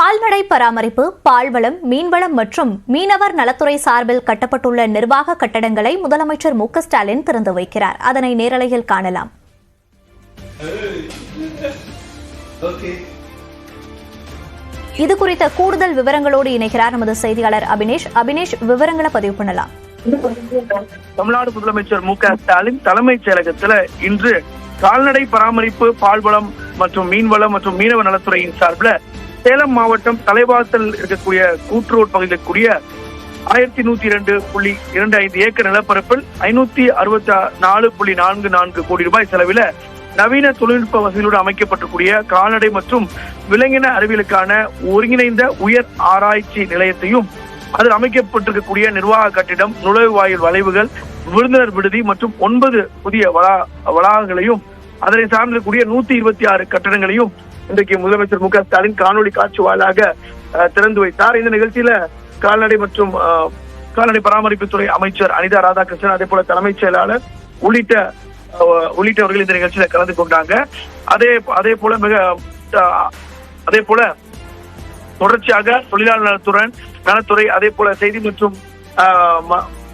கால்நடை பராமரிப்பு பால்வளம் மீன்வளம் மற்றும் மீனவர் நலத்துறை சார்பில் கட்டப்பட்டுள்ள நிர்வாக கட்டடங்களை முதலமைச்சர் மு க ஸ்டாலின் திறந்து வைக்கிறார். அதனை நேரலையில் காணலாம். இது குறித்த கூடுதல் விவரங்களோடு இணைகிறார் நமது செய்தியாளர் அபினேஷ். அபினேஷ் விவரங்களை பதிவு பண்ணலாம். தமிழ்நாடு முதலமைச்சர் மு க ஸ்டாலின் தலைமைச் செயலகத்துல இன்று கால்நடை பராமரிப்பு பால்வளம் மற்றும் மீன்வளம் மற்றும் மீனவ நலத்துறையின் சார்பில் சேலம் மாவட்டம் தலைவாசல் இருக்கக்கூடிய கூட்டுரோட் பகுதியில் இருக்கக்கூடிய ஆயிரத்தி நூத்தி இரண்டு புள்ளி இரண்டு ஐந்து ஏக்கர் நிலப்பரப்பில் ஐநூத்தி அறுபத்தி நாலு புள்ளி நான்கு நான்கு கோடி ரூபாய் செலவில் நவீன தொழில்நுட்ப வசதிகளோடு அமைக்கப்பட்டக்கூடிய கால்நடை மற்றும் விலங்கின அறிவியலுக்கான ஒருங்கிணைந்த உயர் ஆராய்ச்சி நிலையத்தையும் அதில் அமைக்கப்பட்டிருக்கக்கூடிய நிர்வாக கட்டிடம் நுழைவாயில் வளைவுகள் விருந்தினர் விடுதி மற்றும் ஒன்பது புதிய வளாகங்களையும் அதனை சார்ந்திருக்கக்கூடிய நூத்தி இருபத்தி ஆறு கட்டடங்களையும் இன்றைக்கு முதலமைச்சர் மு க ஸ்டாலின் காணொலி காட்சி வாயிலாக திறந்து வைத்தார். இந்த நிகழ்ச்சியில கால்நடை மற்றும் கால்நடை பராமரிப்புத்துறை அமைச்சர் அனிதா ராதாகிருஷ்ணன் அதே போல தலைமைச் செயலாளர் உள்ளிட்ட உள்ளிட்டவர்கள் இந்த நிகழ்ச்சியில கலந்து கொண்டாங்க. அதே அதே போல மிக அதே போல தொடர்ச்சியாக தொழிலாளர் நலத்துறை நலத்துறை அதே போல செய்தி மற்றும்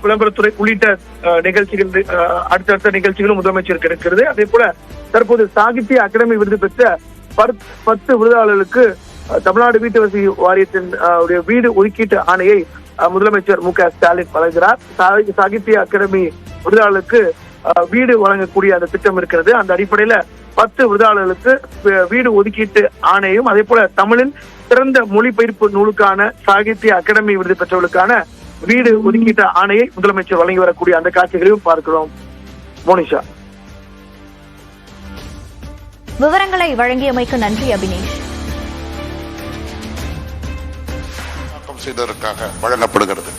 விளம்பரத்துறை உள்ளிட்ட நிகழ்ச்சிகள் அடுத்தடுத்த நிகழ்ச்சிகளும் முதலமைச்சருக்கு இருக்கிறது அதே போல தற்போது சாகித்ய அகாடமி விருது பெற்ற பத்து விருதாளர்களுக்கு தமிழ்நாடு வீட்டு வசதி வாரியத்தின் வீடு ஒதுக்கீட்டு ஆணையை முதலமைச்சர் மு க ஸ்டாலின் வழங்குகிறார். சாகித்ய அகாடமி விருதாளர்களுக்கு வீடு வழங்கக்கூடிய அந்த திட்டம் இருக்கிறது. அந்த அடிப்படையில பத்து விருதாளர்களுக்கு வீடு ஒதுக்கீட்டு ஆணையும் அதே போல தமிழின் சிறந்த மொழிபெயர்ப்பு நூலுக்கான சாகித்ய அகாடமி விருது பெற்றவர்களுக்கான வீடு ஒதுக்கீட்டு ஆணையை முதலமைச்சர் வழங்கி வரக்கூடிய அந்த காட்சிகளையும் பார்க்கிறோம். மோனிஷா. விவரங்களை வழங்கியமைக்கு நன்றி அபினேஷ். செய்ததற்காக வழங்கப்படுகிறது.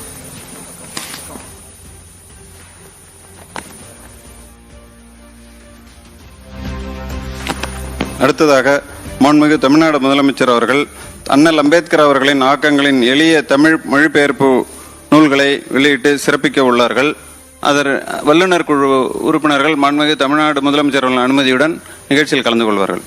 அடுத்ததாக மாண்புமிகு தமிழ்நாடு முதலமைச்சர் அவர்கள் அண்ணல் அம்பேத்கர் அவர்களின் ஆக்கங்களின் எளிய தமிழ் மொழிபெயர்ப்பு நூல்களை வெளியிட்டு சிறப்பிக்க உள்ளார்கள். அதர் வல்லுநர் குழு உறுப்பினர்கள் மாண்புமிகு தமிழ்நாடு முதலமைச்சர் அவர்களின் அனுமதியுடன் நிகழ்ச்சியில் கலந்து கொள்வார்கள்.